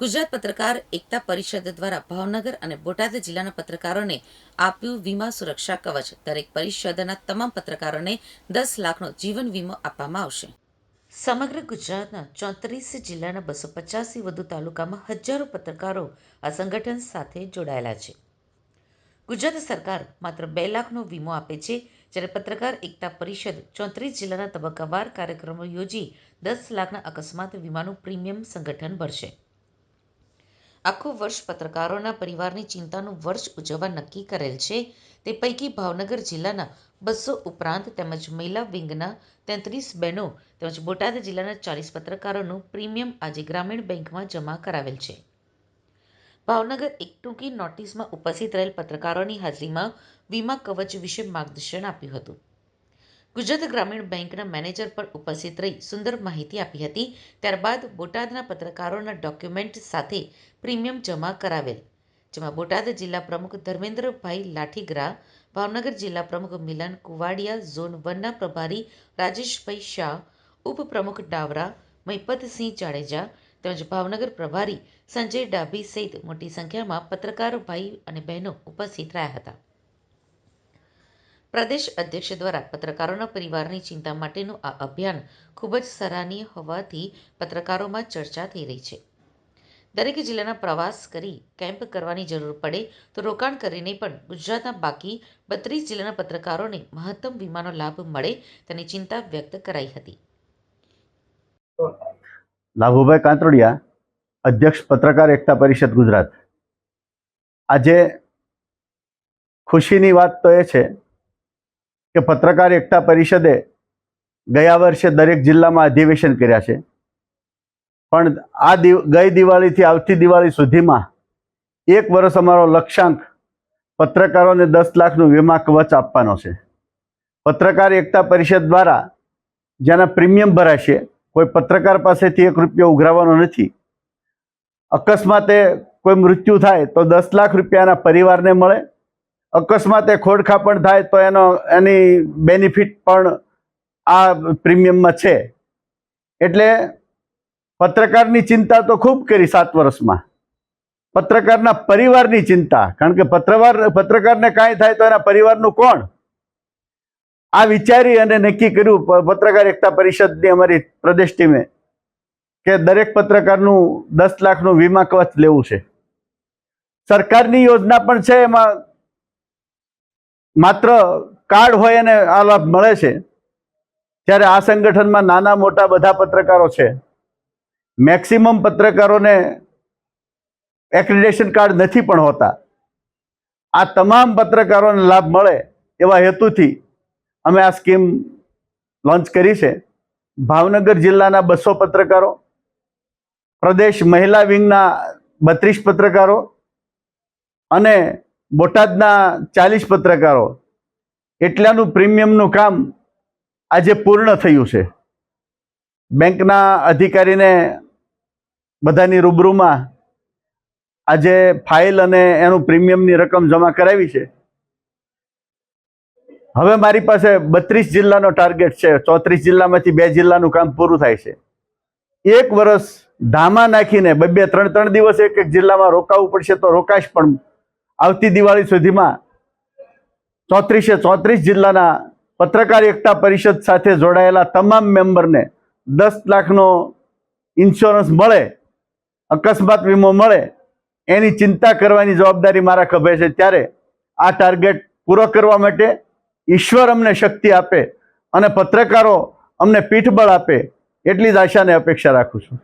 ગુજરાત પત્રકાર એકતા પરિષદ દ્વારા ભાવનગર અને બોટાદ જિલ્લાના પત્રકારોને આપ્યું વીમા સુરક્ષા કવચ. દરેક પરિષદના તમામ પત્રકારોને દસ લાખનો જીવન વીમો આપવામાં આવશે. સમગ્ર ગુજરાતના ચોત્રીસ જિલ્લાના બસો પચાસથી વધુ તાલુકામાં હજારો પત્રકારો આ સંગઠન સાથે જોડાયેલા છે. ગુજરાત સરકાર માત્ર બે લાખનો વીમો આપે છે, જ્યારે પત્રકાર એકતા પરિષદ ચોત્રીસ જિલ્લાના તબક્કાવાર કાર્યક્રમો યોજી દસ લાખના અકસ્માત વીમાનું પ્રીમિયમ સંગઠન ભરશે. આખું વર્ષ પત્રકારોના પરિવારની ચિંતાનું વર્ષ ઉજવવા નક્કી કરેલ છે. તે પૈકી ભાવનગર જિલ્લાના બસો ઉપરાંત તેમજ મહિલા વિંગના તેત્રીસ બહેનો તેમજ બોટાદ જિલ્લાના ચાલીસ પત્રકારોનું પ્રીમિયમ આજે ગ્રામીણ બેંકમાં જમા કરાવેલ છે. ભાવનગર એક ટૂંકી નોટિસમાં ઉપસ્થિત રહેલ પત્રકારોની હાજરીમાં વીમા કવચ વિશે માર્ગદર્શન આપ્યું હતું. ગુજરાત ગ્રામીણ બેંકના મેનેજર પણ ઉપસ્થિત રહી સુંદર માહિતી આપી હતી. ત્યારબાદ બોટાદના પત્રકારોના ડોક્યુમેન્ટ સાથે પ્રીમિયમ જમા કરાવેલ, જેમાં બોટાદ જિલ્લા પ્રમુખ ધર્મેન્દ્રભાઈ લાઠીગરા, ભાવનગર જિલ્લા પ્રમુખ મિલન કુવાડિયા, ઝોન વનના પ્રભારી રાજેશભાઈ શાહ, ઉપપ્રમુખ ડાવરા મહિપતસિંહ જાડેજા તેમજ ભાવનગર પ્રભારી સંજય ડાભી સહિત મોટી સંખ્યામાં પત્રકાર, ભાઈ અને બહેનો ઉપસ્થિત રહ્યા હતા. પ્રદેશ અધ્યક્ષ દ્વારા પત્રકારોના પરિવારની ચિંતા માટેનું આ અભિયાન ખૂબ જ સરાહનીય હોવાથી પત્રકારોમાં ચર્ચા થઈ રહી છે. દરેક જિલ્લાના પ્રવાસ કરી કેમ્પ કરવાની જરૂર પડે તો રોકાણ કરીને પણ ગુજરાતના બાકી બત્રીસ જિલ્લાના પત્રકારોને મહત્તમ વીમાનો લાભ મળે તેની ચિંતા વ્યક્ત કરાઈ હતી. લાભુભાઈ કાંતરોડિયા, અધ્યક્ષ પત્રકાર એકતા પરિષદ ગુજરાત. આજે ખુશીની વાત તો એ છે કે પત્રકાર એકતા પરિષદે ગયા વર્ષે દરેક જિલ્લામાં અધિવેશન કર્યા છે. પણ આ દિવ, ગઈ દિવાળીથી આવતી દિવાળી સુધીમાં એક વર્ષ અમારો લક્ષ્યાંક પત્રકારોને દસ લાખનું વીમા કવચ આપવાનો છે. પત્રકાર એકતા પરિષદ દ્વારા જેના પ્રીમિયમ ભરાશે કોઈ પત્રકાર પાસેથી એક રૂપિયો ઉઘરાવવાનો નથી. અકસ્માતે કોઈ મૃત્યુ થાય તો દસ લાખ રૂપિયાના પરિવારને મળે અકસ્માતે ખોડખા પણ થાય તો એનો, એની બેનિફિટ પણ આ પ્રીમિયમમાં છે. એટલે પત્રકારની ચિંતા તો ખૂબ કરી સાત વર્ષમાં. પત્રકારના પરિવારની ચિંતા, કારણ કે પત્રવાર, પત્રકારને કાંઈ થાય તો એના પરિવારનું કોણ? આ વિચારી અને નક્કી કર્યું પત્રકાર એકતા પરિષદની અમારી પ્રદેશ ટીમે કે દરેક પત્રકારનું દસ લાખનું વીમા કવચ લેવું છે. સરકારની યોજના પણ છે એમાં માત્ર કાર્ડ હોય અને આ લાભ મળે છે, ત્યારે આ સંગઠનમાં નાના મોટા બધા પત્રકારો છે. મેક્સિમમ પત્રકારોને એક્રિડેશન કાર્ડ નથી પણ હોતા. આ તમામ પત્રકારોને લાભ મળે એવા હેતુથી અમે આ સ્કીમ લોન્ચ કરી છે. ભાવનગર જિલ્લાના બસો પત્રકારો, પ્રદેશ મહિલા વિંગના બત્રીસ પત્રકારો અને બોટાદના ચાલીસ પત્રકારો, એટલાનું પ્રીમિયમનું કામ આજે પૂર્ણ થયું છે. બેંકના અધિકારીને બધાની રૂબરૂમાં આજે ફાઇલ અને એનું પ્રીમિયમની રકમ જમા કરાવી છે. હવે મારી પાસે બત્રીસ જિલ્લાનો ટાર્ગેટ છે, ચોત્રીસ જિલ્લામાંથી બે જિલ્લાનું કામ પૂરું થાય છે. એક વર્ષ ધામા નાખીને બે બે ત્રણ ત્રણ દિવસ એક એક જિલ્લામાં રોકાવું પડશે તો રોકાશ પણ આવતી દિવાળી સુધીમાં ચોત્રીસે ચોત્રીસ જિલ્લાના પત્રકાર એકતા પરિષદ સાથે જોડાયેલા તમામ મેમ્બરને દસ લાખનો ઇન્સ્યોરન્સ મળે, અકસ્માત વીમો મળે, એની ચિંતા કરવાની જવાબદારી મારા ખભે છે ત્યારે આ ટાર્ગેટ પૂરો કરવા માટે ઈશ્વર અમને શક્તિ આપે અને પત્રકારો અમને પીઠબળ આપે એટલી જ આશાને અપેક્ષા રાખું છું.